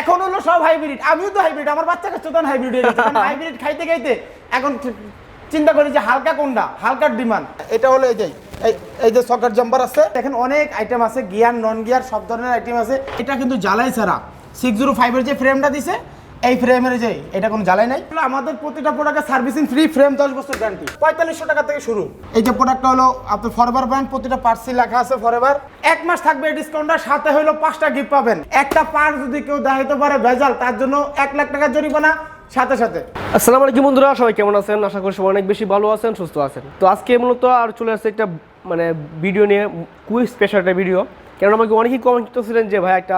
এখন হলো সব হাইব্রিড আমিও তো হাইব্রিড আমার বাচ্চা কাছে তখন হাইব্রিড হয়ে গেছে। হাইব্রিড খাইতে খাইতে এখন চিন্তা করি যে হালকা কোনটা? হালকার ডিমান্ড এটা হলো এই যে এই- যে সকার জাম্পার আছে। দেখেন অনেক আইটেম আছে গিয়ার নন গিয়ার সব ধরনের আইটেম আছে। এটা কিন্তু জ্বালাই ছাড়া। সিক্স জিরো ফাইভের যে ফ্রেমটা দিছে এই ফ্রেমের যে এটা কোনো জ্বালাই নাই। আমাদের প্রতিটা প্রোডাক্টের সার্ভিসিং ফ্রি ফ্রেম দশ বছর গ্যারান্টি পঁয়তাল্লিশশো টাকা থেকে শুরু। এই যে প্রোডাক্টটা হলো আপনার ফরএভার ব্র্যান্ড প্রতিটা পার্সি লেখা আছে ফরএভার এক মাস থাকবে এই ডিসকাউন্টটা সাথে হলো পাঁচটা গিফট পাবেন। একটা পার্স যদি কেউ দেখাইতে পারে ভেজাল তার জন্য এক লাখ টাকা জরিমানা সাথে সাথে। আসসালামু আলাইকুম বন্ধুরা সবাই কেমন আছেন? আশা করি সবাই অনেক বেশি ভালো আছেন সুস্থ আছেন। তো আজকে মূলত আর চলে আসছে একটা মানে ভিডিও নিয়ে খুবই স্পেশাল একটা ভিডিও কারণ আমাকে অনেকেই কমেন্ট করতেছিলেন যে, ভাই, একটা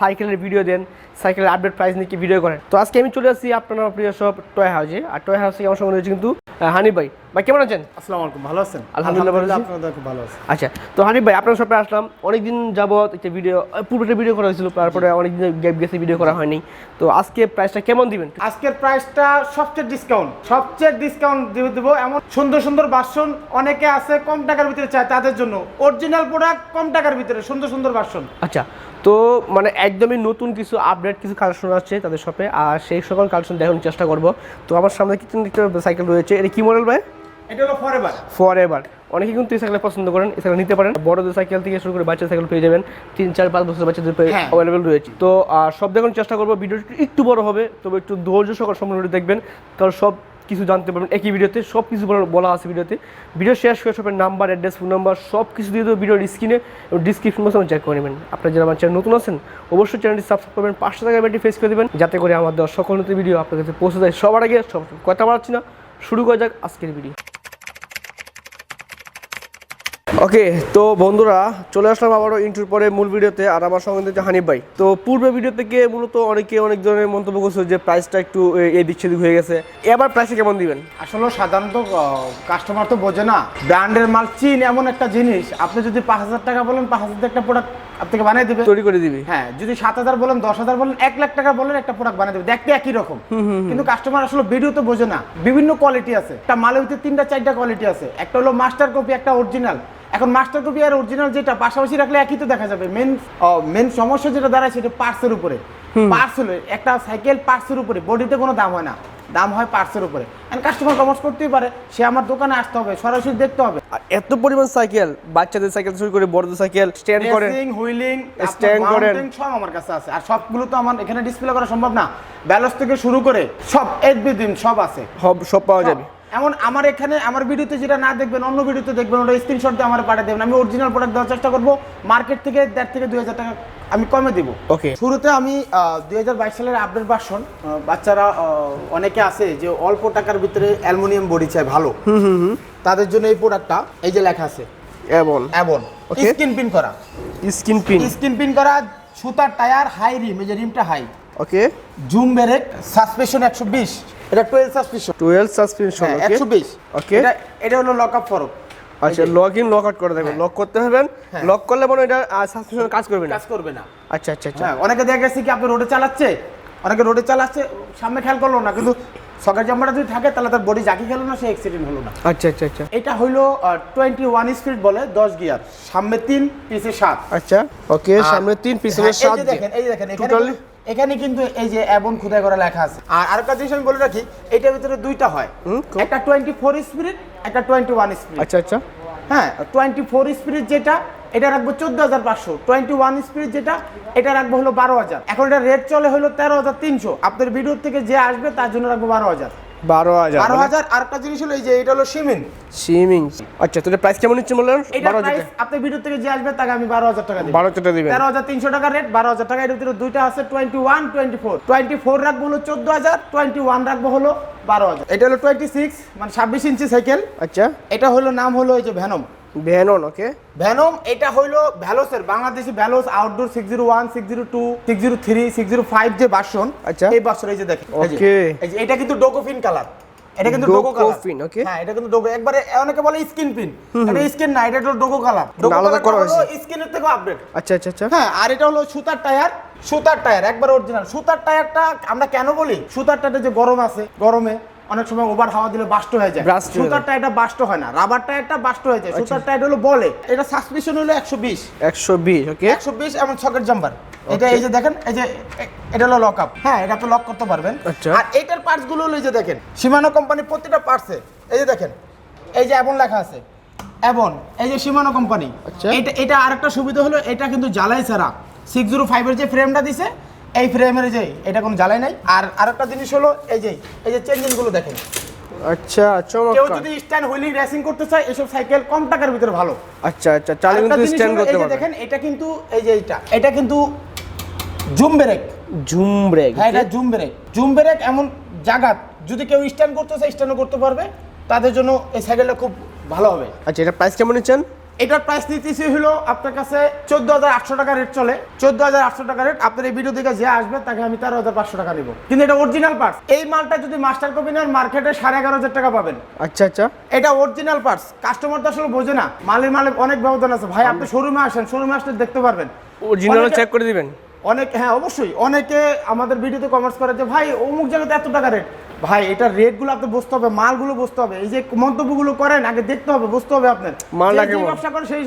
সাইকেলের ভিডিও দেন, সাইকেলের আপডেট প্রাইস নিয়ে কি ভিডিও করেন? তো আজকে আমি চলে আসছি আপনার প্রিয় সব টয় হাউসে আর টয় হাউসে আমার সঙ্গে রয়েছে কিন্তু হানি ভাই। ভাই কেমন আছেন? আসসালামু আলাইকুম ভালো আছেন? আলহামদুলিল্লাহ ভালো আছি। আপনাদের খুব ভালো আছে আচ্ছা তো হানিফ ভাই আপনার সাথে আসলাম অনেকদিন যাবত একটা ভিডিও পূর্বে ভিডিও করা হয়েছিল তারপরে অনেকদিন গ্যাপ গেছে ভিডিও করা হয়নি। তো আজকে প্রাইসটা কেমন দিবেন? আজকের প্রাইসটা সবচেয়ে ডিসকাউন্ট সবচেয়ে ডিসকাউন্ট দিয়ে দেবো এমন সুন্দর সুন্দর বাসন অনেকে আছে কম টাকার ভিতরে চায় তাদের জন্য। অরিজিনাল প্রোডাক্ট কম টাকার ভিতরে সুন্দর সুন্দর বাসন আচ্ছা তো মানে একদমই নতুন কিছু আপডেট কিছু কালেকশন আসছে তাদের শপে আর সেই সকল কালেকশন দেখানোর চেষ্টা করব। তো আমার সামনে কিছু সাইকেল রয়েছে এটা কি মডেল ভাই? এটা হলো ফরএভার ফর অনেকে কিন্তু এই সাইকেল পছন্দ করেন এই সাইকেল নিতে পারেন। বড়দের সাইকেল থেকে শুরু করে বাচ্চা সাইকেল পেয়ে যাবেন। তিন চার পাঁচ বছর বাচ্চাদের। অ্যাভেলেবেল রয়েছে। তো সব দেখানোর চেষ্টা করব। ভিডিওটি একটু বড় হবে তবে একটু ধৈর্য সহকার সম্পূর্ণ দেখবেন। কারণ সব কিছু জানতে পারবেন একই ভিডিওতে সব কিছু বলা- আছে ভিডিওতে। ভিডিও শেষ করে সবের নাম্বার অ্যাড্রেস ফোন নাম্বার সব কিছু দিয়ে দেবো ভিডিওর স্ক্রিনে এবং ডিসক্রিপশন বক্সে চেক করে নেবেন। আপনারা যারা আমার চ্যানেল নতুন আছেন অবশ্যই চ্যানেলটি সাবস্ক্রাইব করবেন পাঁচশো টাকা ব্যাটি ফেস করে দেবেন যাতে করে আমার দেওয়া সকল নতুন ভিডিও আপনার কাছে পৌঁছে যায়। সবার আগে সব কথা বাড়াচ্ছি না শুরু করা যাক আজকের ভিডিও ওকে, তো বন্ধুরা, চলে আসলাম আবারও ইন্টুর পরে মূল ভিডিওতে আর আমার সঙ্গে হচ্ছে হানিফ ভাই। তো পূর্বে ভিডিও থেকে মূলত অনেকে অনেক ধরনের মন্তব্য করছে যে প্রাইসটা একটু এই দিক হয়ে গেছে। এবার প্রাইসে কেমন দিবেন? আসলে সাধারণত কাস্টমার তো বোঝে না। ব্র্যান্ডের মাল চিন এমন একটা জিনিস। আপনি যদি পাঁচ হাজার টাকা বলেন, পাঁচ হাজার একটা প্রোডাক্ট আপনাকে বানিয়ে দেবে। তৈরি করে দিবে। হ্যাঁ যদি সাত হাজার বলেন দশ হাজার বলেন এক লাখ টাকা বলেন একটা প্রোডাক্ট বানিয়ে দেবে। দেখতে একই রকম। কিন্তু কাস্টমার আসলে ভিডিও তো বোঝে না। বিভিন্ন কোয়ালিটি আছে। একটা মালের ভিতরে তিনটা চারটা কোয়ালিটি আছে। একটা হলো মাস্টার কপি একটা অরিজিনাল এখন মাস্টার কপি আর অরিজিনাল যেটা পাশাপাশি রাখলে একই তো দেখা যাবে। মেন মেন সমস্যা যেটা দাঁড়ায় সেটা পার্সের উপরে। পার্স হলো একটা সাইকেল পার্সের উপরে বডিতে কোনো দাম হয় না। দাম হয় পার্সের উপরে। কাস্টমার কমার্স করতেই পারে সে আমার দোকানে আসতে হবে সরাসরি দেখতে হবে। এত পরিমাণ সাইকেল বাচ্চাদের সাইকেল শুরু করে বড়দের cycle stand racing wheeling Stand করেন। সব আমার কাছে আছে। আর সবগুলো তো আমার এখানে ডিসপ্লে করা সম্ভব না। ব্যালস থেকে শুরু করে সব এভরিথিং সব আছে। সব সব পাওয়া যাবে। এমন আমার এখানে আমার ভিডিওতে যেটা না দেখবেন অন্য ভিডিওতে দেখবেন ওটা স্ক্রিনশট দিয়ে আমার পাঠিয়ে দেবেন। আমি অরিজিনাল প্রোডাক্ট দেওয়ার চেষ্টা করব। মার্কেট থেকে দেড় থেকে দুই হাজার টাকা আমি কমে দিব। ওকে শুরুতে আমি দুই হাজার বাইশ সালের আপডেট ভার্সন বাচ্চারা অনেকে আছে যে অল্প টাকার ভিতরে অ্যালুমিনিয়াম বডি চায় ভালো। তাদের জন্য এই প্রোডাক্টটা এই যে লেখা আছে। অ্যাবন Okay. স্কিন পিন করা। স্কিন পিন স্কিন পিন করা সুতার টায়ার হাই রিম এই যে রিমটা high okay zoom brake suspension একশো বিশ। এটা টুয়েলভ সাসপেনশন টুয়েলভ সাসপেনশন হ্যাঁ ওকে. এটা এটা হলো লক আপ ফরক আচ্ছা লগ ইন লক আউট করে দেবেন লক করতে হবেন হ্যাঁ। লক করলে মনে এটা সাসপেনশন কাজ করবে না। কাজ করবে না। আচ্ছা আচ্ছা আচ্ছা। হ্যাঁ অনেকে দেখা গেছে কি আপনি রোডে চালাচ্ছে? অনেকে রোডে চালাচ্ছে সামনে খেয়াল করল না কিন্তু সকাল জাম্পারটা যদি থাকে তাহলে তার বডি জাকি খেলো না সে অ্যাক্সিডেন্ট হলো না। আচ্ছা আচ্ছা আচ্ছা। এটা হইল টোয়েন্টি ওয়ান স্পিড বলে দশ গিয়ার সামনে তিন পিছে সাত। আচ্ছা ওকে সামনে তিন পিছনে হ্যাঁ, সাত দেখেন এই দেখেন এখানে টোটালি এখানে কিন্তু এই যে এবং খুদাই করা লেখা আছে। আর আরেকটা জিনিস আমি বলে রাখি এটার ভিতরে দুইটা হয়। একটা টোয়েন্টি ফোর স্পিড একটা টোয়েন্টি ওয়ান স্পিরিট আচ্ছা আচ্ছা। হ্যাঁ টোয়েন্টি ফোর স্পিড যেটা এটা রাখব চোদ্দ হাজার পাঁচশো। টোয়েন্টি ওয়ান স্পিড যেটা এটা রাখব হলো বারো হাজার। এখন এটা রেট চলে হলো তেরো হাজার তিনশো। আপনার ভিডিও থেকে যে আসবে তার জন্য রাখব বারো হাজার। বারো হাজার বারো হাজার আরেকটা জিনিস হলো এই যে এটা হলো সিমিন সিমিং আচ্ছা তোদের প্রাইস কেমন নিচ্ছে বললেন বারো হাজার আপনার ভিডিও থেকে যে আসবে তাকে আমি বারো হাজার টাকা দিই বারো টাকা দিবেন। তেরো হাজার তিনশো টাকা রেট বারো হাজার টাকা এর ভিতরে দুইটা আছে twenty one twenty four twenty four রাখব হলো চোদ্দ হাজার টোয়েন্টি ওয়ান রাখব হলো বারো হাজার। এটা হলো টোয়েন্টি সিক্স মানে ছাব্বিশ ইঞ্চি সাইকেল আচ্ছা। এটা হলো নাম হলো এই যে ভ্যানম ভ্যানন ওকে ভ্যানম এটা হইল ভ্যালোসের Bangladeshi Veloce outdoor six zero one six zero two six zero three six zero five যে বাসন আচ্ছা। এই বাসন এই যে দেখেন যে এটা কিন্তু ডোকোফিন কালার এটা কিন্তু কালার okay. হ্যাঁ এটা কিন্তু একবারে অনেকে বলে স্কিন পিন এটা স্কিন না এটা হলো ডোকো কালার করা কালার হলো। স্কিনের থেকে আপডেট আচ্ছা আচ্ছা আচ্ছা। হ্যাঁ আর এটা হলো সুতার টায়ার সুতার টায়ার একবার অরিজিনাল সুতার টায়ারটা আমরা কেন বলি? সুতার টায়ারটা যে গরম আছে গরমে অনেক সময় ওভার হাওয়া দিলে বাস্ট হয়ে যায়। সুতার টায়ারটা বাস্ট হয় না রাবার টায়ারটা বাস্ট হয়ে যায়। সুতার টায়ার হলো বলে এটা সাসপেনশন হলো একশো বিশ। একশো বিশ ওকে একশো বিশ এমন ছকের জাম্পার এটা এই যে দেখেন এই যে এটা হলো লক আপ হ্যাঁ এটা আপনি লক করতে পারবেন। আচ্ছা। আর এইটার পার্টসগুলো হলো এই যে দেখেন সীমানো কোম্পানি প্রতিটা পার্টসে এই যে দেখেন এই যে এমন লেখা আছে এমন এই যে সীমানো কোম্পানি আচ্ছা। এটা এটা আরেকটা সুবিধা হলো এটা কিন্তু জ্বালাই ছাড়া। সিক্স জিরো ফাইভের যে ফ্রেমটা দিছে এই ফ্রেমের যে এটা কোনো জ্বালাই নাই। আর আরেকটা জিনিস হলো এই যে এই যে চেঞ্জিংগুলো দেখেন। আচ্ছা কেউ যদি স্ট্যান্ড হুইলিং রেসিং করতে চায় এসব সাইকেল কম টাকার ভিতরে ভালো। আচ্ছা আচ্ছা চালে কিন্তু স্ট্যান্ড করতে দেখেন এটা কিন্তু এই যে এটা এটা কিন্তু জুম ব্রেক জুম ব্রেক হ্যাঁ এটা জুম ব্রেক জুম ব্রেক এমন জায়গা যদি কেউ স্ট্যান্ড করতে চায় স্ট্যান্ডও করতে পারবে। তাদের জন্য এই সাইকেলটা খুব ভালো হবে। আচ্ছা এটা প্রাইস কেমন নিচ্ছেন? এটার প্রাইস নিতেছি হলো আপনার কাছে চোদ্দ হাজার আটশো টাকা রেট চলে। চোদ্দ হাজার আটশো টাকা রেট আপনার এই ভিডিও দেখে যে আসবে তাকে আমি তেরো হাজার পাঁচশো টাকা নিব। কিন্তু এটা অরিজিনাল পার্টস এই মালটা যদি মাস্টার কপি নেন মার্কেটে সাড়ে এগারো হাজার টাকা পাবেন। আচ্ছা আচ্ছা। এটা অরিজিনাল পার্টস কাস্টমার তো আসলে বোঝে না। মালের মালে অনেক ব্যবধান আছে। ভাই আপনি শোরুমে আসেন শোরুমে আসলে দেখতে পারবেন। অরিজিনাল চেক করে দিবেন। অনেক হ্যাঁ অবশ্যই। অনেকে আমাদের ভিডিওতে কমেন্টস করে যে ভাই অমুক জায়গাতে এত টাকা রেট ভাই এটা রেটগুলো আপনি বুঝতে হবে মালগুলো বুঝতে হবে। এই যে মন্তব্যগুলো করেন আগে দেখতে হবে বুঝতে হবে আপনার। মালটা কেমন? ব্যবসা করে সেই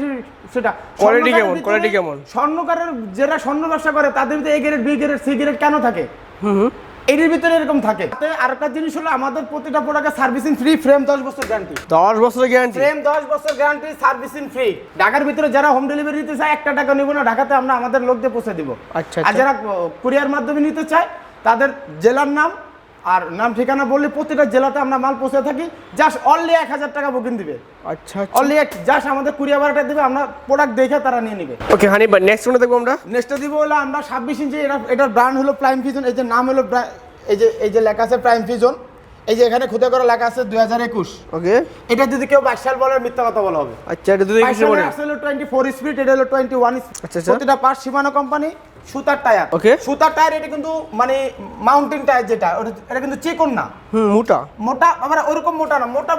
সেটা। কোয়ালিটি কেমন? কোয়ালিটি কেমন? স্বর্ণকারের যারা স্বর্ণ ব্যবসা করে তাদের ভিতরে A grade B grade C grade কেন থাকে? হুম। এটির ভিতরে এরকম থাকে। তাতে আরেকটা জিনিস হলো আমাদের প্রতিটা প্রোডাক্টের সার্ভিসিং ফ্রি ফ্রেম দশ বছর গ্যারান্টি দশ বছর গ্যারান্টি ফ্রেম দশ বছর গ্যারান্টি সার্ভিসিং ফ্রি ঢাকার ভিতরে যারা হোম ডেলিভারি নিতে চায় একটা টাকা নিব না ঢাকাতে আমরা আমাদের লোক দিয়ে পৌঁছে দিব। আচ্ছা, আর আচ্ছা। যারা কুরিয়ার মাধ্যমে নিতে চায় তাদের জেলার নাম আর নাম ঠিকানা বললে প্রতিটা জেলাতে আমরা মাল পৌঁছে থাকি জাস্ট অনলি এক হাজার টাকা বুকিং দিবে। আচ্ছা আচ্ছা। অনলি এক জাস্ট আমাদের কুরিয়ার ভাড়াটা দিবে আমরা প্রোডাক্ট দেখে তারা নিয়ে নিবে। ওকে হানি ভাই নেক্সট কোনটা দেখব আমরা? নেক্সটটা দিব হলো আমরা ছাব্বিশ ইঞ্চি এটা এটার ব্র্যান্ড হলো প্রাইম ফিজন এই যে নাম হলো এই যে এই যে লেখা আছে প্রাইম ফিজন এই যে এখানে খুদে করে লেখা আছে দুই হাজার একুশ। ওকে এটা যদি কেউ বাইশ সাল বলে মিথ্যা কথা বলা হবে। আচ্ছা এটা দুই বলেন টোয়েন্টি ফোর স্পিড এটা হলো টোয়েন্টি ওয়ান আচ্ছা, আচ্ছা। প্রতিটা পার্ট সীমানো কোম্পানি সুতার টায়ার। Okay. সুতার টায়ার এটা কিন্তু মানে মাউন্টেন টায়ার যেটা এটা কিন্তু চিকন না। হুম মোটা। মোটা আবার ওরকম মোটা না মোটা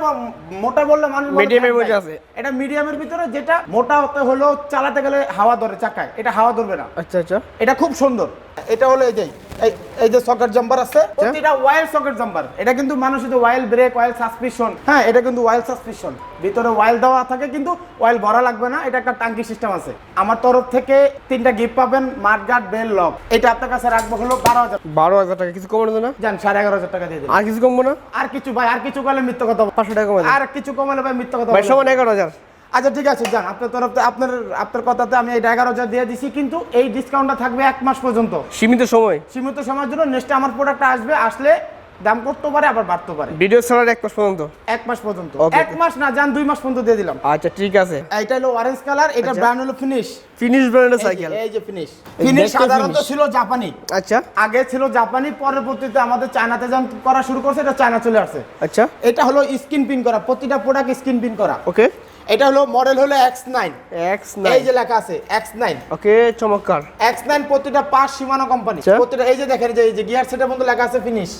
মোটা বললে মানুষ fat মধ্যে আছে। এটা মিডিয়ামের ভিতরে যেটা মোটা হতে হলো চালাতে গেলে হাওয়া ধরে চাকায় এটা হাওয়া ধরবে না। আচ্ছা আচ্ছা। এটা খুব সুন্দর। এটা হলো এই যে এই যে সকেট জাম্পার আছে প্রতিটা ওয়াইল সকেট জাম্পার এটা কিন্তু মানুষ শুধু ওয়াইল ব্রেক ওয়াইল সাসপেনশন হ্যাঁ এটা কিন্তু ওয়াইল সাসপেনশন ভিতরে ওয়াইল দেওয়া থাকে কিন্তু ওয়াইল ভরা লাগবে না। এটা একটা টাঙ্কি সিস্টেম আছে। আমার তরফ থেকে তিনটা গিফট পাবেন মাঠগার্ড বেল লক। এটা আপনার কাছে রাখব হলো বারো হাজার। বারো হাজার টাকা কিছু কমানো না? জান সাড়ে এগারো হাজার টাকা দিয়ে দিন। আর কিছু কমবো না? আর কিছু ভাই আর কিছু মিথ্যা কথা পাঁচশো টাকা আর কিছু কমালে ভাই মিথ্যা কথা সমান এগারো হাজার। আচ্ছা ঠিক আছে যান। আপনার তরফ আপনার আপনার কথাতে আমি এই এগারো হাজার দিয়ে দিছি কিন্তু এই ডিসকাউন্টটা থাকবে এক মাস পর্যন্ত। সীমিত সময়। সীমিত সময়ের জন্য নেক্সট আমার প্রোডাক্টটা আসবে আসলে দাম করতে পারে আবার বাড়তে পারে। ভিডিও ছাড়ার এক মাস পর্যন্ত? এক মাস পর্যন্ত। এক মাস না যান দুই মাস পর্যন্ত দিয়ে দিলাম। আচ্ছা ঠিক আছে। এটা হলো অরেঞ্জ কালার এটা। ব্র্যান্ড হলো ফিনিশ ফিনিশ ব্র্যান্ডের সাইকেল এই যে ফিনিশ ফিনিশ সাধারণত ছিল জাপানি আচ্ছা। আগে ছিল জাপানি পরবর্তীতে আমাদের চায়নাতে যখন করা শুরু করছে এটা চায়না চলে আসছে। আচ্ছা। এটা হলো স্ক্রিন পিন করা প্রতিটা প্রোডাক্ট স্ক্রিন পিন করা। ওকে এটা হলো মডেল হলো এক্স নাইন এক্স এই যে লেখা আছে এক্স নাইন ওকে চমৎকার। এক্স নাইন প্রতিটা পাঁচ সীমানো কোম্পানি আচ্ছা। প্রতিটা এই যে দেখেন যে এই যে গিয়ার সেটের মধ্যে লেখা আছে ফিনিশ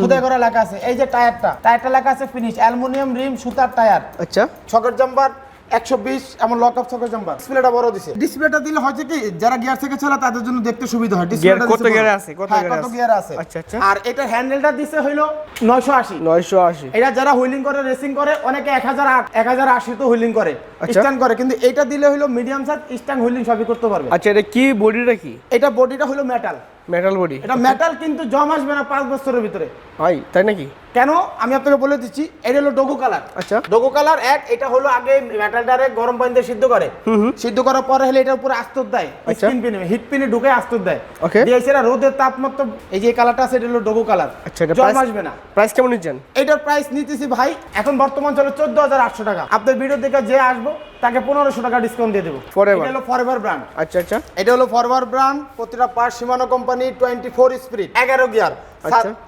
খুদে করে লেখা আছে। এই যে টায়ারটা টায়ারটা লেখা আছে ফিনিশ অ্যালুমিনিয়াম রিম সুতার টায়ার আচ্ছা। ছকের জাম্পার একশো বিশ এমন লক আপ ছকের জাম্পার ডিসপ্লেটা বড় দিছে। ডিসপ্লেটা দিলে কি যারা গিয়ার থেকে চালা তাদের জন্য দেখতে সুবিধা হয়। ডিসপ্লেটা কত দিছে আছে? কত গিয়ারে কত আছে? গিয়ার আছে। আচ্ছা, আচ্ছা। আর এটার হ্যান্ডেলটা দিছে হইল নয়শো আশি। নয়শো আশি। এটা যারা হুইলিং করে রেসিং করে অনেকে এক হাজার আট এক হাজার আশি তো হুইলিং করে। আচ্ছা। স্ট্যান্ড করে। কিন্তু এটা দিলে হলো মিডিয়াম সাইজ স্ট্যান্ড হুইলিং সবই করতে পারবে। আচ্ছা এটা কি বডিটা কি? এটা বডিটা হলো মেটাল মেটাল বডি এটা মেটাল কিন্তু জম আসবে না পাঁচ বছরের ভিতরে। ভাই তাই নাকি? কেন? আমি আপনাকে বলে দিচ্ছি এটা হলো ডোগো কালার আচ্ছা। ডোগো কালার এক এটা হলো আগে মেটালটারে গরম পানি দিয়ে সিদ্ধ করে। সিদ্ধ করার পরে হলে এটার উপরে আস্তর দেয়। স্কিন পিনে হিট পিনে ঢুকে আস্তর দেয়। Okay. দিয়ে সেটা রোদের তাপমাত্রা এই যে কালারটা আছে এটা হলো ডোগো কালার আচ্ছা এটা জম আসবে না। প্রাইস কেমন নিচ্ছেন? এটার প্রাইস নিতেছি ভাই এখন বর্তমান চলে চোদ্দ হাজার আটশো টাকা। আপনার ভিডিও দেখে যে আসব তাকে পনেরোশো টাকা ডিসকাউন্ট দিয়ে দেবো। Forever। এটা হলো ফরএভার ব্র্যান্ড আচ্ছা আচ্ছা। এটা হলো ফরওয়ার্ড ব্র্যান্ড প্রতিটা part Shimano company twenty four speed এগারো গিয়ার।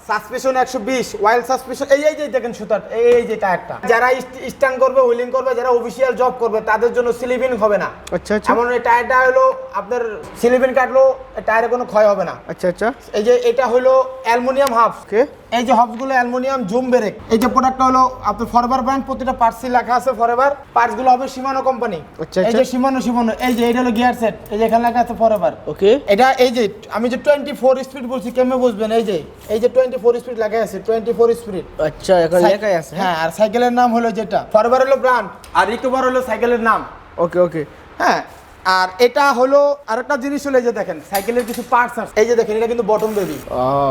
সাসপেনশন একশো বিশ ওয়াইল সাসপেনশন এই এই যে দেখেন সুতার এই এই যে টায়ারটা। যারা স্ট্যান্ড করবে হুইলিং করবে যারা অফিসিয়াল জব করবে তাদের জন্য সিলিভিন হবে না। আচ্ছা আচ্ছা। এমন এই টায়ারটা হলো আপনার সিলিভিন কাটলেও টায়ারে কোনো ক্ষয় হবে না। আচ্ছা আচ্ছা। এই যে এটা হলো অ্যালুমিনিয়াম হাফ ওকে। এই যে হবসগুলো অ্যালুমিনিয়াম জুম ব্রেক। এই যে প্রোডাক্টটা হলো আপনার ফরএভার ব্র্যান্ড প্রতিটা পার্টসই লেখা আছে ফরএভার পার্টসগুলো হবে সীমানো কোম্পানি আচ্ছা, এই আচ্ছা। যে সীমানো সীমানো এই যে এটা হলো গিয়ার সেট এই যে এখানে লেখা আছে ফরএভার ওকে। এটা এই যে আমি যে টোয়েন্টি ফোর স্পিড বলছি কেমনে বুঝবেন? এই যে এই যে টোয়েন্টি ফোর স্পিড লেখা আছে টোয়েন্টি ফোর স্পিড আচ্ছা এখন লেখাই আছে? হ্যাঁ আর সাইকেলের নাম হলো যেটা ফরএভার হলো ব্র্যান্ড আর রিকভার হলো সাইকেলের নাম। ওকে ওকে। হ্যাঁ আর এটা হলো আরেকটা জিনিস হলো এই যে দেখেন সাইকেলের কিছু পার্টস আছে। এই যে দেখেন এটা কিন্তু বটম বেবি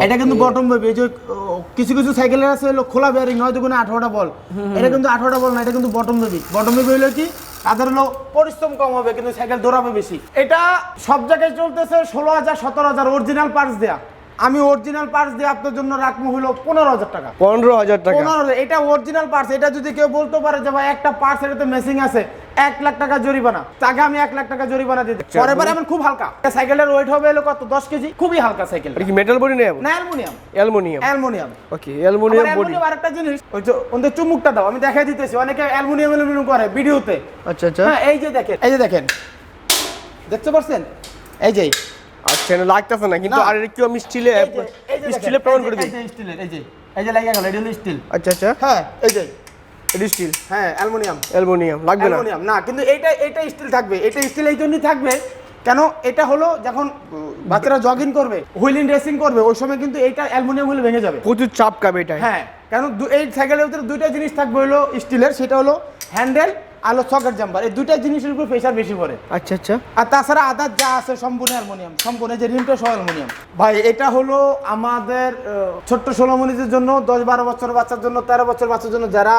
এটা কিন্তু বটম বেবি এই যে কিছু কিছু সাইকেলের আছে হলো খোলা বেয়ারিং নয় দুগুণে আঠারোটা বল। এটা কিন্তু আঠারোটা বল না এটা কিন্তু বটম বেবি বটম বেবি হলো কি? তাদের হলো পরিশ্রম কম হবে কিন্তু সাইকেল দৌড়াবে বেশি। এটা সব জায়গায় চলতেছে ষোলো হাজার সতেরো হাজার অরিজিনাল পার্টস দেয়া। আমি অরিজিনাল পার্টস দিয়ে আপনার জন্য রাখব হলো পনেরো হাজার টাকা। পনেরো হাজার টাকা। পনেরো হাজার, এটা অরিজিনাল পার্টস এটা যদি কেউ বলতে পারে যে ভাই একটা পার্টস এটাতে মেসিং আছে এক লাখ টাকা জরিমানা। তাকে আমি এক লাখ টাকা জরিমানা দিতে পরের বার এমন খুব হালকা। সাইকেলের ওয়েট হবে হলো কত? দশ কেজি? খুবই হালকা সাইকেল কি মেটাল বডি নেই না aluminium. Aluminium. Aluminium. Okay aluminium body aluminium আরেকটা জিনিস ওই যে ওদের চুমুকটা দাও আমি দেখাই দিতেছি। অনেকে অ্যালুমিনিয়াম অ্যালুমিনিয়াম করে ভিডিওতে। আচ্ছা আচ্ছা। হ্যাঁ এই যে দেখেন এই যে দেখেন। দেখতে পারছেন? এই যে আচ্ছা এটা লাগতেছে না কিন্তু। আর একটু আমি স্টিলে স্টিলে প্রমাণ করে দিই। এই যে স্টিলের এই যে এই যে লাগিয়ে গেল এটা হলো স্টিল আচ্ছা আচ্ছা। হ্যাঁ এই যে এটা স্টিল হ্যাঁ অ্যালুমিনিয়াম। অ্যালুমিনিয়াম লাগবে না। অ্যালুমিনিয়াম। না কিন্তু এটা এটা স্টিল থাকবে। এটা স্টিল এই জন্যই থাকবে কেন এটা হলো যখন বাচ্চারা জগিং করবে হুইলিং রেসিং করবে ওই সময় কিন্তু এইটা অ্যালুমিনিয়াম হলে ভেঙে যাবে। প্রচুর চাপ কাবে এটা হ্যাঁ কেন এই সাইকেলের ভিতরে দুইটা জিনিস থাকবে হলো স্টিলের সেটা হলো হ্যান্ডেল আর সকেট জাম্পার এই দুইটা জিনিসের উপর প্রেশার বেশি পড়ে। আচ্ছা আচ্ছা। আর তাছাড়া আদার যা আছে সম্পূর্ণ অ্যালুমিনিয়াম। সম্পূর্ণ যে রিমটা সহ অ্যালুমিনিয়াম। ভাই এটা হলো আমাদের ছোট্ট ষোলমণিদের জন্য দশ বারো বছর বাচ্চার জন্য তেরো বছর বাচ্চার জন্য যারা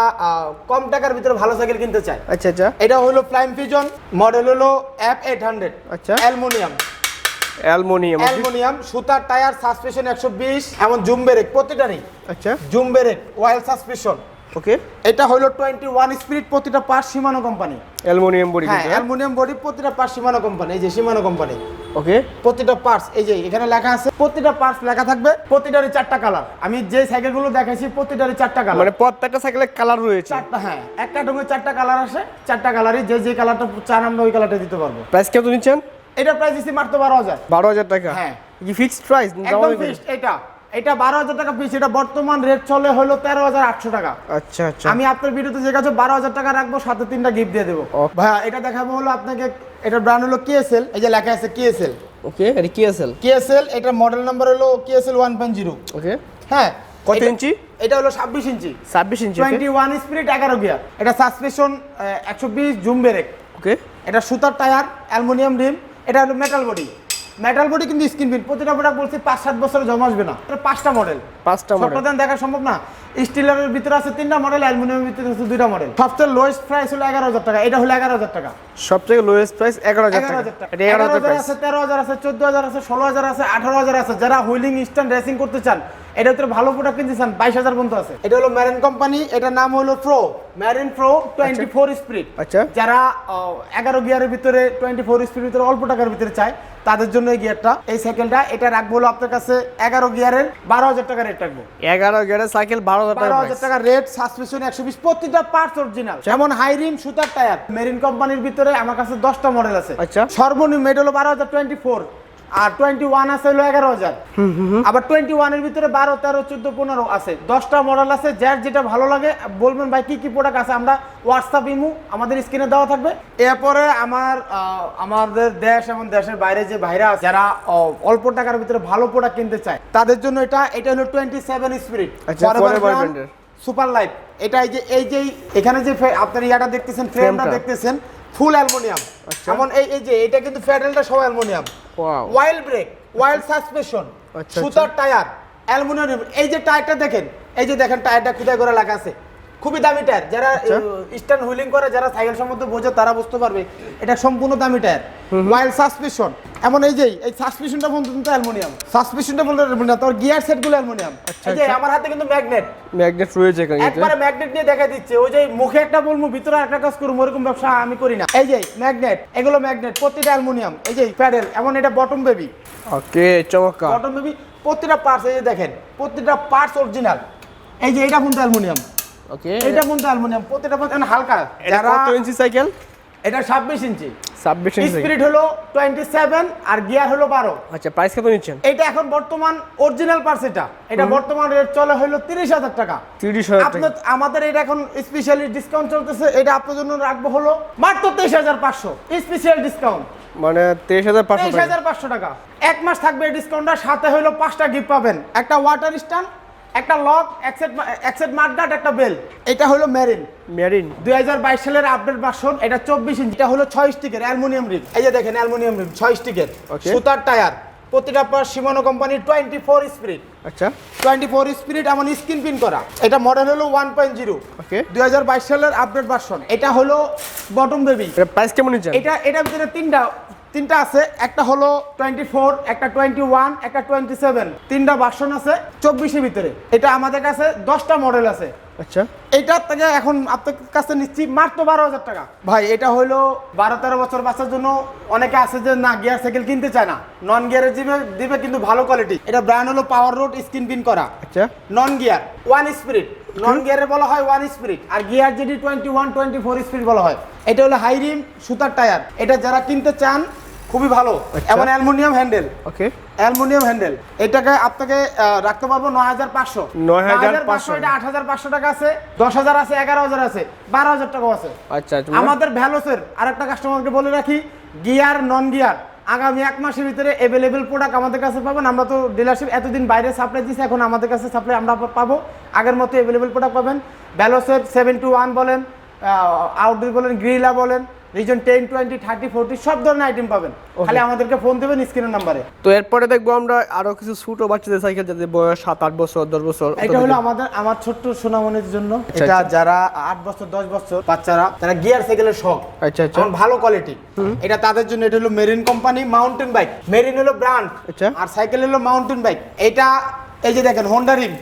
কম টাকার ভিতরে ভালো সাইকেল কিনতে চায়। আচ্ছা আচ্ছা। এটা হলো প্লাইম ফিজন মডেল হলো অ্যাপ এইট হান্ড্রেড আচ্ছা। অ্যালুমিনিয়াম। অ্যালুমিনিয়াম অ্যালুমিনিয়াম সুতার টায়ার সাসপেনশন একশো বিশ এমন জুম ব্রেক প্রতিটারই আচ্ছা। জুম ব্রেক ওয়াইল সাসপেনশন ওকে? এটা হলো টোয়েন্টি ওয়ান স্পিড প্রতিটা part Shimano company aluminium body হ্যাঁ অ্যালুমিনিয়াম বডি প্রতিটা পার্ট সীমানো কোম্পানি এই যে সীমানো কোম্পানি ওকে? প্রতিটা পার্টস এই যে এখানে লেখা আছে প্রতিটা পার্টস লেখা থাকবে প্রতিটারই চারটা কালার আমি যে সাইকেলগুলো দেখাইছি প্রতিটারই চারটা কালার মানে প্রত্যেকটা সাইকেলের কালার রয়েছে। চারটা হ্যাঁ একটা ডোমে চারটা কালার আসে চারটা কালারই যে যে কালারটা চান আমরা ওই কালারটা দিতে পারব। প্রাইস কত নিচ্ছেন? এটা প্রাইস দিচ্ছি মাত্র বারো হাজার। বারো হাজার টাকা? হ্যাঁ। কি ফিক্সড প্রাইস একদম ফিক্সড এটা এটা বারো হাজার টাকা পিস এটা বর্তমান রেট চলে হলো তেরো হাজার আটশো টাকা। আচ্ছা আচ্ছা। আমি আপনার ভিডিওতে যে কাছে বারো হাজার টাকা রাখব সাথে তিনটা গিফট দিয়ে দেবো. ভাইয়া এটা দেখাবো হলো আপনাকে এটা ব্র্যান্ড হলো কেএসএল এই যে লেখা আছে কেএসএল ওকে এটা কি আছে কেএসএল এটা মডেল নাম্বার হলো KSL one point zero okay. হ্যাঁ কত ইঞ্চি? এটা হলো ছাব্বিশ ইঞ্চি। ছাব্বিশ ইঞ্চি টোয়েন্টি ওয়ান স্পিরিট এগারো গিয়ার এটা সাসপেনশন একশো বিশ জুম ব্রেক ওকে। এটা সুতার টায়ার অ্যালুমিনিয়াম রিম এটা হলো মেটাল বডি মেটাল বডি কিন্তু স্ক্রিন প্রিন্ট প্রতিটা প্রোডাক্ট বলছি পাঁচ সাত বছরে জমা আসবে না। এটা পাঁচটা মডেল পাঁচটা মডেল দেখা সম্ভব না। স্টিলের ভিতরে আছে তিনটা মডেল অ্যালুমিনিয়ামের ভিতরে আছে দুইটা মডেল সবচেয়ে লোয়েস্ট প্রাইস হলো এগারো হাজার টাকা। এটা হলো এগারো হাজার টাকা। সবচেয়ে লোয়েস্ট প্রাইস এগারো হাজার টাকা। এগারো হাজার আছে তেরো হাজার আছে চোদ্দ হাজার আছে ষোলো হাজার আছে আঠারো হাজার আছে। যারা হুইলিং স্ট্যান্ড রেসিং করতে চান এটা ভিতরে ভালো প্রোডাক্ট কিনতে চান বাইশ হাজার পর্যন্ত আছে। এটা হলো ম্যারিন কোম্পানি এটার নাম হলো pro Marine pro twenty four speed আচ্ছা। যারা এগারো গিয়ারের ভিতরে টোয়েন্টি ফোর স্পিড ভিতরে অল্প টাকার ভিতরে চায় তাদের জন্য এই গিয়ারটা এই সাইকেলটা এটা রাখব হলো আপনার কাছে এগারো গিয়ারের বারো হাজার টাকা রেট রাখব। এগারো গেড়ে সাইকেল বারো হাজার বারো হাজার। টাকা রেট সাসপেনশন একশো বিশ প্রতিটা পার্টস অরিজিনাল যেমন হাইরিম সুতার টায়ার মেরিন কোম্পানির ভিতরে আমার কাছে দশটা মডেল আছে। আচ্ছা। সর্বনিম্ন এটা হলো বারো হাজার টোয়েন্টি ফোর আর টোয়েন্টি ওয়ান আছে হলো এগারো হাজার। আবার টোয়েন্টি ওয়ানের ভিতরে বারো তেরো চোদ্দ পনেরো আছে। দশটা মডেল আছে যার যেটা ভালো লাগে বলবেন ভাই কি কি প্রোডাক্ট আছে আমরা হোয়াটসঅ্যাপ ইমু আমাদের স্ক্রিনে দেওয়া থাকবে। এরপরে আমার আমাদের দেশ এবং দেশের বাইরে যে ভাইরা আছে, যারা অল্প টাকার ভিতরে ভালো প্রোডাক্ট কিনতে চায় তাদের জন্য এটা এটা হলো twenty seven spirit. Super light এটা এই যে এই যে এখানে যে আপনার ইয়াটা দেখতেছেন ফ্রেমটা দেখতেছেন ফুল অ্যালুমিনিয়াম। যেমন এই এই যে এটা কিন্তু ফ্যাডেলটা সব অ্যালুমিনিয়াম. ওয়াইল ব্রেক ওয়াইল সাসপেনশন আচ্ছা, সুতার টায়ার অ্যালুমিনিয়াম এই যে টায়ারটা দেখেন এই যে দেখেন টায়ারটা কোথায় করে লাগাছে আছে? খুবই দামি টায়ার। যারা আচ্ছা। স্ট্যান্ড হুইলিং করে যারা সাইকেল সম্বন্ধে বোঝে তারা বুঝতে পারবে এটা সম্পূর্ণ দামি টায়ার। ওয়াইল সাসপেনশন এমন এই যে এই সাসপেনশনটা বলতে কিন্তু অ্যালুমিনিয়াম। সাসপেনশনটা বলতে অ্যালুমিনিয়াম। তোর গিয়ার সেটগুলো অ্যালুমিনিয়াম। আচ্ছা, এই যে আচ্ছা। আমার হাতে কিন্তু ম্যাগনেট ম্যাগনেট রয়েছে এখানে একবারে ম্যাগনেট নিয়ে দেখা দিচ্ছে। ওই যে মুখে একটা বলব ভিতরে একটা কাজ করব ওরকম ব্যবসা আমি করি না। এই যে ম্যাগনেট এগুলো ম্যাগনেট প্রতিটা অ্যালুমিনিয়াম। এই যে প্যাডেল। এমন এটা বটম বেবি ওকে চমৎকার। বটম বেবি প্রতিটা পার্টস এই যে দেখেন প্রতিটা পার্টস অরিজিনাল এই যে এটা কিন্তু অ্যালুমিনিয়াম। ওকে এটা কিন্তু অ্যালুমিনিয়াম প্রতিটা পার্টস হালকা। এটা কত ইঞ্চি সাইকেল এটা ছাব্বিশ ইঞ্চি ছাব্বিশ ইঞ্চি স্পিরিট হলো টোয়েন্টি সেভেন আর গিয়ার হলো বারো। আচ্ছা প্রাইস কত নিচ্ছেন? এটা এখন বর্তমান অরিজিনাল পার্টস এটা। এটা বর্তমান রেট চলে হলো তিরিশ হাজার টাকা। আমাদের এটা এখন স্পেশালি ডিসকাউন্ট চলতেছে। এটা আপনার জন্য রাখব হলো মাত্র তেইশ হাজার পাঁচশো। স্পেশাল ডিসকাউন্ট মানে তেইশ হাজার পাঁচশো তেইশ টাকা হাজার পাঁচশো টাকা। এক মাস থাকবে ডিসকাউন্টটা সাথে হলো পাঁচটা গিফট পাবেন। একটা ওয়াটার স্ট্যান্ড একটা লক এক্সেট এক্সেট মার্কডাট একটা বেল। এটা হলো মেরিন। মেরিন। দুই হাজার বাইশ সালের আপডেট ভার্সন এটা চব্বিশ ইঞ্চি এটা হলো ছয় স্টিকের অ্যালুমিনিয়াম রিম। এই যে দেখেন অ্যালুমিনিয়াম রিম ছয় স্টিকের. সুতার টায়ার প্রতিটা পর সীমানো কোম্পানির টোয়েন্টি ফোর স্পিরিট আচ্ছা। টোয়েন্টি ফোর স্পিরিট এমন স্ক্রিন পিন করা। এটা মডেল হলো ওয়ান পয়েন্ট জিরো Okay. দুই সালের আপডেট ভার্সন এটা হলো বটম বেবি প্রাইস কেমন এটা এটার ভিতরে তিনটা তিনটা আছে একটা হলো টোয়েন্টি ফোর একটা টোয়েন্টি ওয়ান একটা টোয়েন্টি সেভেন তিনটা ভার্সন আছে চব্বিশের ভিতরে। এটা আমাদের কাছে দশটা মডেল আছে। আচ্ছা। এইটার থেকে এখন আপনার কাছে নিচ্ছি মাত্র বারো হাজার টাকা। ভাই এটা হলো বারো তেরো বছর বাচ্চার জন্য অনেকে আছে যে না গিয়ার সাইকেল কিনতে চায় না। নন গিয়ারের দিবে দিবে কিন্তু ভালো কোয়ালিটি এটা ব্র্যান্ড হলো পাওয়ার রোড স্ক্রিন পিন করা। আচ্ছা। Non gear one spirit non গিয়ারে বলা হয় ওয়ান স্পিরিট আর গিয়ার যেটি twenty one twenty four spirit বলা হয়। এটা হলো হাই রিম সুতার টায়ার এটা যারা কিনতে চান খুবই ভালো। আচ্ছা। এমন aluminium handle. Okay. Aluminium handle. এটাকে আপনাকে রাখতে পারব নয় হাজার পাঁচশো। 9,500 এটা আট হাজার পাঁচশো টাকা আছে দশ হাজার আছে এগারো হাজার আছে বারো হাজার টাকাও আছে। আচ্ছা আচ্ছা। আমাদের ভ্যালোসের আরেকটা কাস্টমারকে বলে রাখি গিয়ার নন গিয়ার আগামী এক মাসের ভিতরে অ্যাভেলেবেল প্রোডাক্ট আমাদের কাছে পাবেন। আমরা তো ডিলারশিপ এতদিন বাইরে সাপ্লাই দিচ্ছি এখন আমাদের কাছে সাপ্লাই আমরা পাবো। আগের মতো অ্যাভেলেবেল প্রোডাক্ট পাবেন। ভ্যালোসের সেভেন টু ওয়ান বলেন আউটডোর বলেন গ্রিলা বলেন রিজন টেন টোয়েন্টি থার্টি ফোর্টি সব ধরনের আইটেম পাবেন। খালি আমাদেরকে ফোন দেবেন স্ক্রিনের নাম্বারে তো এরপরে দেখব আমরা আরও কিছু ছোট বাচ্চাদের সাইকেল যাদের বয়স সাত আট বছর দশ বছর এটা হলো আমাদের আমার ছোট্ট সোনামনির জন্য। আচ্ছা, এটা আচ্ছা। যারা আট বছর দশ বছর বাচ্চারা তারা গিয়ার সাইকেলের শখ। আচ্ছা আচ্ছা। ভালো কোয়ালিটি এটা তাদের জন্য এটা হলো Marine company mountain bike Marine হলো ব্র্যান্ড আচ্ছা। আর সাইকেল হলো মাউন্টেন বাইক এটা এই যে দেখেন হোন্ডা রিম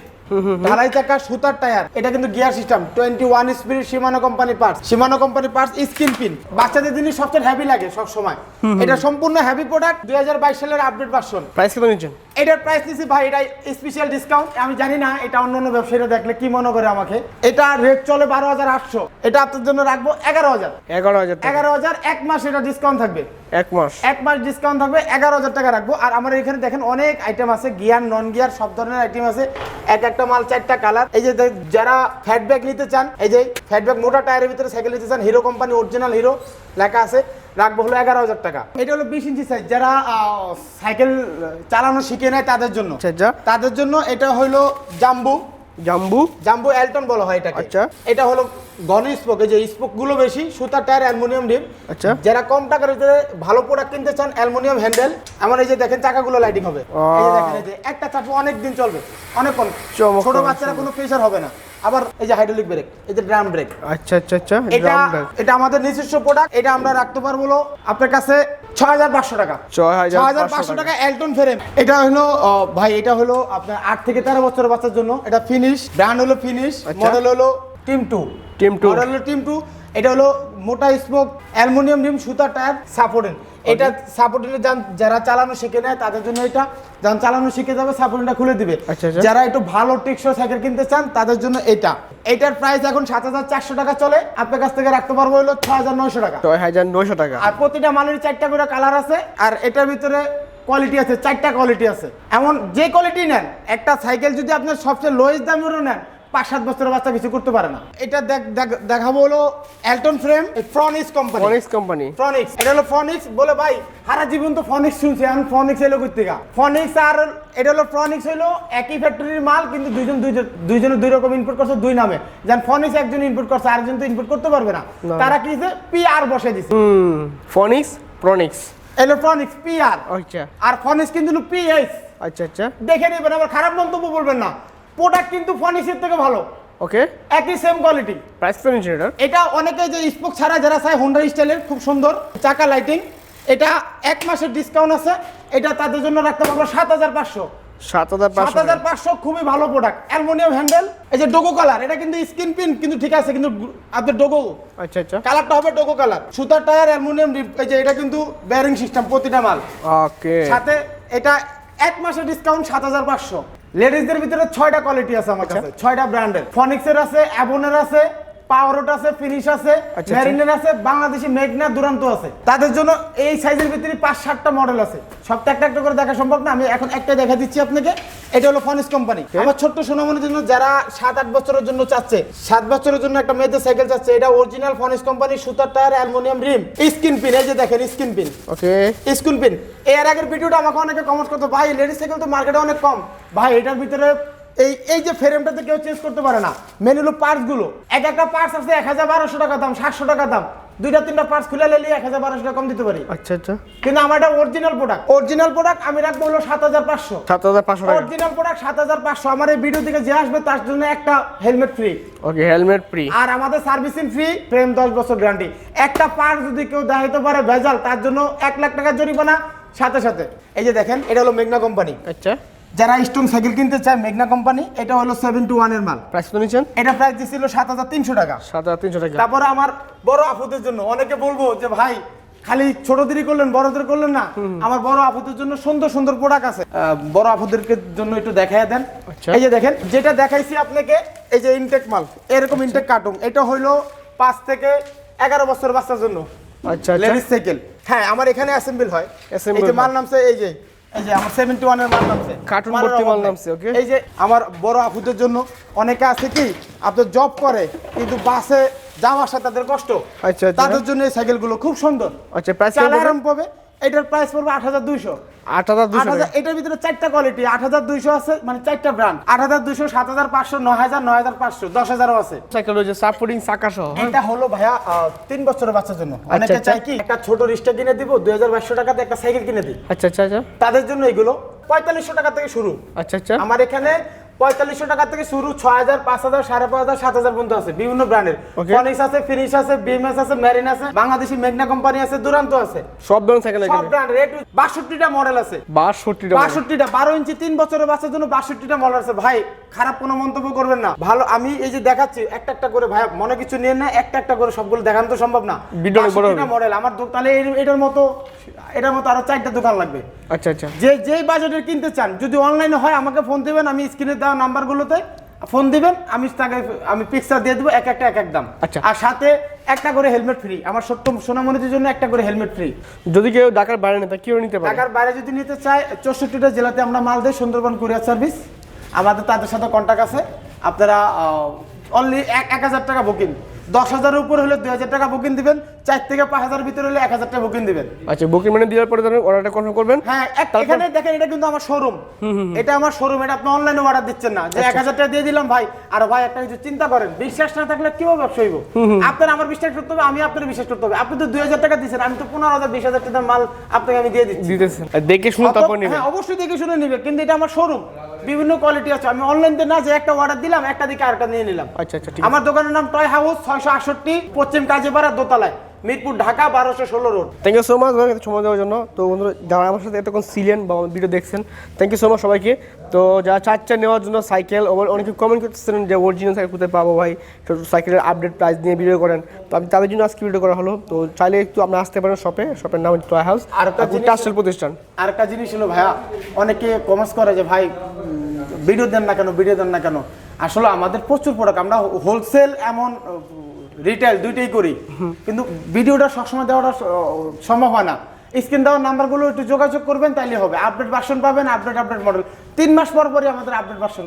ঢালাই চাকা সুতার টায়ার। এটা কিন্তু gear system twenty one speed Shimano company parts Shimano company parts screen pin বাচ্চাদের জিনিস সবচেয়ে হ্যাভি লাগে সব সময় এটা সম্পূর্ণ হ্যাভি প্রোডাক্ট দুই হাজার বাইশ সালের আপডেট ভার্সন প্রাইস কত নিচ্ছেন? এটার প্রাইস নিছি ভাই এটা স্পেশাল ডিসকাউন্ট আমি জানি না এটা অন্য অন্য ব্যবসায়ীরা দেখলে কি মনে করে আমাকে। এটা রেট চলে বারো হাজার আটশো। এটা আপনার জন্য রাখব এগারো হাজার। এগারো হাজার এগারো হাজার এক মাস এটা ডিসকাউন্ট থাকবে। এক মাস। এক মাস ডিসকাউন্ট থাকবে এগারো হাজার টাকা রাখব। আর আমার এখানে দেখেন অনেক আইটেম আছে গিয়ার নন গিয়ার সব ধরনের আইটেম আছে। এক একটা মাল চারটা কালার এই যে যারা ফ্যাটব্যাগ নিতে চান এই যে ফ্যাট ব্যাগ মোটা টায়ারের ভিতরে সাইকেল নিতে চান হিরো কোম্পানি অরিজিনাল হিরো লেখা আছে রাখব হলো এগারো হাজার টাকা। এটা হলো বিশ ইঞ্চি সাইজ যারা সাইকেল চালানো শিখে নেয় তাদের জন্য। আচ্ছা তাদের জন্য এটা হলো জাম্বু। জাম্বু? জাম্বু এলটন বলা হয় এটাকে। আচ্ছা। এটা হলো গন স্পোক যে স্পোকগুলো বেশি সুতা টায়ার অ্যালুমিনিয়াম ডিম। আচ্ছা। যারা কম টাকার ভিতরে ভালো প্রোডাক্ট কিনতে চান অ্যালুমিনিয়াম হ্যান্ডেল আমার এই যে দেখেন চাকাগুলো লাইটিং হবে। এই যে দেখেন এই যে একটা চাপ অনেক দিন চলবে অনেকক্ষণ। ছোট বাচ্চারা কোনো প্রেসার হবে না। আবার এই যে হাইড্রোলিক ব্রেক এই যে ড্রাম ব্রেক আচ্ছা আচ্ছা আচ্ছা এটা এটা আমাদের নিজস্ব প্রোডাক্ট এটা আমরা রাখতে পারব হলো আপনার কাছে ছয় হাজার পাঁচশো টাকা। ছয় হাজার ছয় হাজার পাঁচশো টাকা এলটন ফ্রেম এটা হলো ভাই এটা হলো আপনার আট থেকে তেরো বছরের বাচ্চার জন্য। এটা ফিনিশ ব্র্যান্ড হলো ফিনিশ আচ্ছা। মডেল হলো team two Team two। Model হলো টিম টু এটা হলো মোটা স্পোক অ্যালুমিনিয়াম রিম সুতার টায়ার সাপোর্টেন এটা সাপোর্টেন যারা চালানো শিখে নেয় তাদের জন্য এটা। যখন চালানো শিখে যাবে সাপোর্টেনটা খুলে দিবে। আচ্ছা, আচ্ছা। যারা একটু ভালো টেকসই সাইকেল কিনতে চান তাদের জন্য এটা। এটার প্রাইস এখন সাত হাজার চারশো টাকা চলে। আপনার কাছ থেকে রাখতে পারব হলো ছ হাজার নয়শো টাকা। ছয় হাজার নয়শো টাকা। আর প্রতিটা মালের চারটা করে কালার আছে আর এটার ভিতরে কোয়ালিটি আছে চারটা কোয়ালিটি আছে। এমন যে কোয়ালিটি নেন একটা সাইকেল যদি আপনার সবচেয়ে লোয়েস্ট দামেরও নেন পাঁচ সাত বছরের বাচ্চা কিছু করতে পারে না। এটা দেখ- দেখ- দেখাবো হলো এলটন ফ্রেম ফ্রনিক্স কোম্পানি অনেক্স কোম্পানি ফনিক্স এটা হলো ফনিক্স বলে ভাই সারা জীবন তো ফনিক্স শুনছি। এখন ফনিক্স এলো কোথেকে ফনিক্স আর এটা হলো ফনিক্স হলো একই ফ্যাক্টরির মাল কিন্তু দুইজন দুইজন দুইজনে দুই রকম ইনপুট করছে দুই নামে। যেন ফনিক্স একজন ইনপুট করছে আরেকজন তো ইনপুট করতে পারবে না। তারা কি দিছে পি আর বসে দিছে। হুম ফনিক্স প্রনিক্স ইলেকট্রনিক্স পি আর আচ্ছা। আর ফনিক্স কিন্তু পি পিএইচ আচ্ছা আচ্ছা। দেখে নেবেন আবার খারাপ মন্তব্য বলবেন না। প্রোডাক্ট কিন্তু ফনিক্সের থেকে ভালো। ওকে একই সেম কোয়ালিটি প্রাইস নিচ্ছেন এটার এটা অনেকে যে স্পোক ছাড়া যারা চায় হোন্ডা স্টাইলের খুব সুন্দর চাকা লাইটিং এটা এক মাসের ডিসকাউন্ট আছে। এটা তাদের জন্য রাখতে পারব সাত হাজার পাঁচশো। সাত হাজার পাঁচশো হাজার পাঁচশো খুবই ভালো প্রোডাক্ট অ্যালুমিনিয়াম হ্যান্ডেল এই যে ডোগো কালার এটা কিন্তু স্কিন প্রিন্ট কিন্তু ঠিক আছে কিন্তু আপনার ডোগো আচ্ছা আচ্ছা। কালারটা হবে ডোগো কালার সুতার টায়ার অ্যালুমিনিয়াম এই যে এটা কিন্তু ব্যারিং সিস্টেম প্রতিটা মাল। ওকে সাথে এটা এক মাসের ডিসকাউন্ট সাত হাজার পাঁচশো। লেডিসদের ভিতরে ছয়টা কোয়ালিটি আছে আমার আচ্ছা। কাছে ছয়টা ব্র্যান্ডের ফনিক্সের আছে অ্যাবনের আছে পাওয়ারোট আছে ফিনিশ আছে আচ্ছা। আছে বাংলাদেশি মেঘনা দুরান্ত আছে। তাদের জন্য এই সাইজের ভিতরে পাঁচ সাতটা মডেল আছে। সবটা একটা একটা করে দেখা সম্ভব না আমি এখন একটা দেখা দিচ্ছি আপনাকে। এটা হলো ফনিক্স কোম্পানি আমার ছোট্ট সোনামনির জন্য যারা সাত আট বছরের জন্য চাচ্ছে সাত বছরের জন্য একটা মেয়েদের সাইকেল চাচ্ছে এটা অরিজিনাল ফনিক্স কোম্পানি সুতার tyre aluminium rim screen pin এই যে দেখেন স্কিন পিন ওকে স্কুল পিন এর আগের ভিডিওটা আমাকে অনেকে কমেন্ট করতো ভাই লেডিস সাইকেল তো মার্কেটে অনেক কম। ভাই এটার ভিতরে এই এই যে ফ্রেমটাতে কেউ চেঞ্জ করতে পারে না মেন হলো পার্টসগুলো। এক একটা পার্টস আছে এক হাজার বারোশো টাকা দাম সাতশো টাকা দাম। দুইটা তিনটা পার্টস খুলে নিলে এক হাজার বারোশো টাকা কম দিতে পারি। আচ্ছা আচ্ছা। কিন্তু আমার এটা অরিজিনাল প্রোডাক্ট অরিজিনাল প্রোডাক্ট আমি রাখব হলো সাত হাজার পাঁচশো। সাত হাজার পাঁচশো টাকা। অরিজিনাল প্রোডাক্ট সাত হাজার পাঁচশো। আমার এই ভিডিও থেকে যে আসবে তার জন্য একটা helmet free okay helmet free আর আমাদের সার্ভিসিং ফ্রি ফ্রেম দশ বছর গ্যারান্টি একটা পার্ট যদি কেউ দেখাইতে পারে ভেজাল তার জন্য এক লাখ টাকা জরিমানা সাথে সাথে। এই যে দেখেন এটা হলো মেঘনা কোম্পানি আচ্ছা। যারা স্টোন সাইকেল কিনতে চায় মেঘনা কোম্পানি এটা হলো সেভেন টু ওয়ানের মাল। প্রাইস তো নিচ্ছেন? এটা প্রাইস দিছিল সাত হাজার তিনশো টাকা। সাত হাজার তিনশো টাকা। তারপরে আমার বড় আপুদের জন্য অনেকে বলব যে ভাই খালি ছোটদেরই করলেন বড়দের করলেন না। আমার বড় আপুদের জন্য সুন্দর সুন্দর প্রোডাক্ট আছে। বড় আপুদেরকে জন্য একটু দেখাই দেন। আচ্ছা। এই যে দেখেন যেটা দেখাইছি আপনাকে এই যে ইনটেক মাল এরকম ইনটেক কার্টুন এটা হইল পাঁচ থেকে এগারো বছর বাচ্চার জন্য। আচ্ছা আচ্ছা। লেডিস সাইকেল হ্যাঁ আমার এখানে অ্যাসেম্বল হয়। এই যে মাল নামছে এই যে। এই যে আমার সেভেন্টি ওয়ানের মাল নামছে। Cartoon ভর্তি মাল নামছে, okay? এই যে আমার বড় আপুদের জন্য অনেকে আছে কি আপনার জব করে কিন্তু বাসে যাওয়া আসা তাদের কষ্ট। আচ্ছা, আচ্ছা। তাদের জন্য এই সাইকেলগুলো খুব সুন্দর। আচ্ছা প্রাইস আরাম পাবে এটার প্রাইস পড়বে আট হাজার দুইশো। আট হাজার দুশো হাজার এটার ভিতরে চারটা কোয়ালিটি আট হাজার দুইশো আছে মানে চারটা ব্র্যান্ড আট হাজার দুইশো সাত হাজার পাঁচশো নয় হাজার নয় হাজার পাঁচশো দশ হাজারও আছে। সাইকেল রয়েছে সাপোর্টিং চাকা সহ হ্যাঁ? এটা হলো ভাইয়া তিন বছরের বাচ্চার জন্য। অনেকে আচ্ছা। চাই কি একটা ছোট রিস্টা কিনে দিব দুই হাজার বাইশশো টাকাতে একটা সাইকেল কিনে দিই। আচ্ছা আচ্ছা আচ্ছা। তাদের জন্য এগুলো পঁয়তাল্লিশশো টাকা থেকে শুরু। আচ্ছা আচ্ছা। আমার এখানে পঁয়তাল্লিশশো টাকা থেকে শুরু ছয় হাজার পাঁচ হাজার সাড়ে পাঁচ হাজার সাত হাজার পর্যন্ত আছে বিভিন্ন ব্র্যান্ডের. ফনিক্স আছে ফিনিশ আছে বিএমএস আছে মেরিন আছে বাংলাদেশি মেঘনা কোম্পানি আছে দুরান্ত আছে। সব ধরনের সাইকেল সব ব্র্যান্ডের এ টু বাষট্টিটা মডেল আছে। বাষট্টি টাকা বাষট্টিটা বারো ইঞ্চি তিন বছরের বাচ্চার জন্য বাষট্টিটা মডেল আছে। ভাই খারাপ কোনো মন্তব্য করবেন না। ভালো আমি এই যে দেখাচ্ছি একটা একটা করে ভাই মনে কিছু নিয়ে না একটা একটা করে সবগুলো দেখানো তো সম্ভব না। বাষট্টিটা মডেল আমার দো- তাহলে এটার মতো এটার মতো আরও চারটা দোকান লাগবে। আচ্ছা আচ্ছা। যে যেই বাজেটের কিনতে চান যদি অনলাইনে হয় আমাকে ফোন দিবেন আমি স্ক্রিনে দেওয়া নাম্বারগুলোতে ফোন দিবেন আমি তাকে আমি পিকচার দিয়ে দেবো এক একটা এক এক দাম। আচ্ছা। আর সাথে একটা করে হেলমেট ফ্রি আমার সত্য সোনামণিদের জন্য একটা করে হেলমেট ফ্রি যদি কেউ ঢাকার বাইরে নিতে কেউ নিতে পারে ঢাকার বাইরে যদি নিতে চায় চৌষট্টিটা জেলাতে আমরা মাল দেয় সুন্দরবন কুরিয়ার সার্ভিস আমাদের তাদের সাথে কন্ট্যাক্ট আছে। আপনারা অনলি এক এক হাজার টাকা বুকিং দশ হাজারের উপর হলে দুই হাজার টাকা বুকিং দিবেন চার থেকে পাঁচ হাজার ভিতরে হলে এক হাজার টাকা বুকিং দিবেন। আচ্ছা বুকিং মানে দেওয়ার পরে ধরেন অর্ডারটা কনফার্ম করবেন। হ্যাঁ এখানে দেখেন এটা কিন্তু আমার শোরুম এটা আমার শোরুম এটা আপনি অনলাইনে অর্ডার দিচ্ছেন না। যে আচ্ছা। এক হাজার টাকা দিয়ে দিলাম ভাই আর ভাই একটা কিছু চিন্তা করেন। বিশ্বাস না থাকলে কীভাবে ব্যবসা হইব? আপনার আমার বিশ্বাস করতে হবে আমি আপনার বিশ্বাস করতে হবে। আপনি তো দুই হাজার টাকা দিচ্ছেন আমি তো পনেরো হাজার বিশ হাজার টাকা মাল আপনাকে আমি দিয়ে দিচ্ছি। দিতেছেন। দেখে শুনে তারপর নেবেন। হ্যাঁ অবশ্যই দেখে শুনে নিবে কিন্তু এটা আমার শোরুম বিভিন্ন কোয়ালিটি আছে। আমি অনলাইন না যে একটা অর্ডার দিলাম একটা দিকে আরেকটা নিয়ে নিলাম। আচ্ছা আচ্ছা আমার দোকানের নাম টয় হাউস ছয়শো আটষট্টি পশ্চিম কাজীপাড়া দোতলায়। মিরপুর ঢাকা বারোশো ষোলো road. Thank you so much ভাই সময় দেওয়ার জন্য। তো বন্ধুরা যারা আমার সাথে এতক্ষণ ছিলেন বা ভিডিও দেখছেন থ্যাংক ইউ সো মাচ সবাইকে। তো যারা চার্জার নেওয়ার জন্য সাইকেল ওভার অনেকে কমেন্ট করতেছেন যে অরিজিনাল সাইকেল কোথায় পাবো ভাই সাইকেলের আপডেট প্রাইস নিয়ে ভিডিও করেন। তো আমি তাদের জন্য আজকে ভিডিও করা হলো। তো চাইলে একটু আপনারা আসতে পারেন শপে শপের নাম হচ্ছে টয় হাউস আর একটা প্রতিষ্ঠান। আরেকটা জিনিস হলো ভাইয়া অনেকে কমেন্টস করে যে ভাই ভিডিও দেন না কেন ভিডিও দেন না কেন। আসলে আমাদের প্রচুর প্রোডাক্ট আমরা হোলসেল এমন রিটেল দুইটাই করি। কিন্তু ভিডিওটা সবসময় দেওয়াটা সম্ভব হয় না। স্ক্রিন দেওয়ার নাম্বারগুলো একটু যোগাযোগ করবেন, তাইলে হবে। আপডেট ভার্সন পাবেন আপডেট আপডেট মডেল তিন মাস পর পরই আমাদের আপডেট ভার্সন